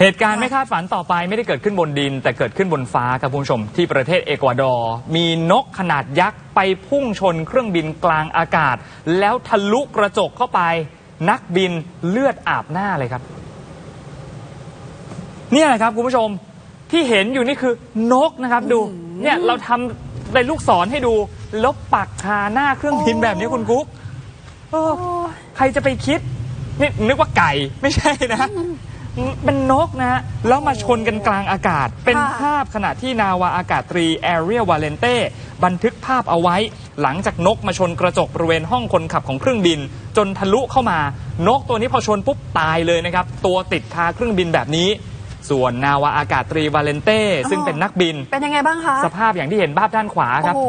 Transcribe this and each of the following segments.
เหตุการณ์ไม่คาดฝันต่อไปไม่ได้เกิดขึ้นบนดิน แต่เกิดขึ้นบนฟ้าครับคุณผู้ชม ที่ประเทศเอกวาดอร์มีนกขนาดยักษ์ไปพุ่งชนเครื่องบินกลางอากาศ แล้วทะลุกระจกเข้าไป นักบินเลือดอาบหน้าเลยครับ เนี่ยแหละครับคุณผู้ชมที่เห็นอยู่นี่คือนกนะครับ ดูเนี่ยเราทำเป็นลูกศรให้ดูแล้วปักคาหน้าเครื่องบินแบบนี้คุณกุ๊กใครจะไปคิดนี่นึกว่าไก่ไม่ใช่นะ เป็นนกนะฮะแล้วมาชนกันกลางอากาศ เป็นค่ะภาพขณะที่นาวาอากาศตรีแอเรียลวาเลนเต้บันทึกภาพเอาไว้ หลังจากนกมาชนกระจกบริเวณห้องคนขับของเครื่องบิน จนทะลุเข้ามานกตัวนี้พอชนปุ๊บตายเลยนะครับ ตัวติดคาเครื่องบินแบบนี้ ส่วนนาวาอากาศตรีวาเลนเต้ซึ่งเป็นนักบิน เป็นยังไงบ้างคะ สภาพอย่างที่เห็นภาพด้านขวาครับโอ้โห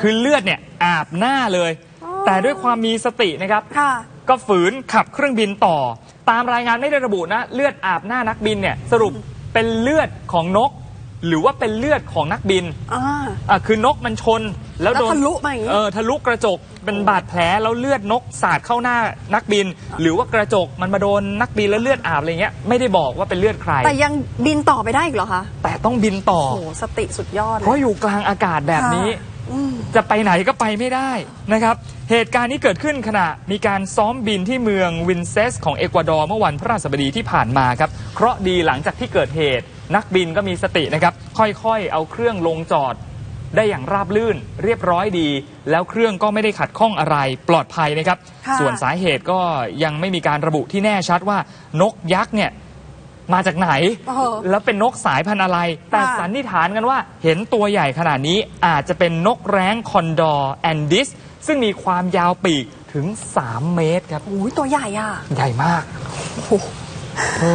คือเลือดเนี่ยอาบหน้าเลยอ๋อแต่ด้วยความมีสตินะครับค่ะ ก็ฝืนขับเครื่องบินต่อ ตามรายงานไม่ได้ระบุนะ เลือดอาบหน้านักบินเนี่ยสรุปเป็นเลือดของนก หรือว่าเป็นเลือดของนักบินอ่าอะคือนกมันชน แล้วโดนแล้วทะลุมาอย่างงี้ เออทะลุกระจกเป็นบาดแผลแล้วเลือดนกสาดเข้าหน้านักบิน หรือว่ากระจกมันมาโดนนักบินแล้วเลือดอาบอะไรเงี้ยไม่ได้บอกว่าเป็นเลือดใคร แต่ยังบินต่อไปได้อีกเหรอคะแต่ต้องบินต่อ โอ้โหสติสุดยอดเลเพราะย อยู่กลางอากาศแบบนี้ ค่ะอืม จะไปไหนก็ไปไม่ได้นะครับ เหตุการณ์นี้เกิดขึ้นขณะมีการซ้อมบินที่เมืองวินเซส ของเอกวาดอร์เมื่อวันพฤหัสบดีที่ผ่านมาครับ เคราะห์ดีหลังจากที่เกิดเหตุ นักบินก็มีสตินะครับ ค่อยๆ เอาเครื่องลงจอด ได้อย่างราบลื่น เรียบร้อยดี แล้วเครื่องก็ไม่ได้ขัดข้องอะไรปลอดภัยนะครับค่ะส่วนสาเหตุก็ยังไม่มีการระบุที่แน่ชัดว่านกยักษ์เนี่ย มาจากไหน โอ้โหแล้วเป็นนกสายพันธุ์อะไร แต่ค่ะ สันนิษฐานกันว่าเห็นตัวใหญ่ขนาดนี้อาจจะเป็นนกแร้งคอนดอร์แอนดิส ซึ่งมีความยาวปีกถึง 3 เมตรครับ โอ้ยตัวใหญ่อะ ใหญ่มาก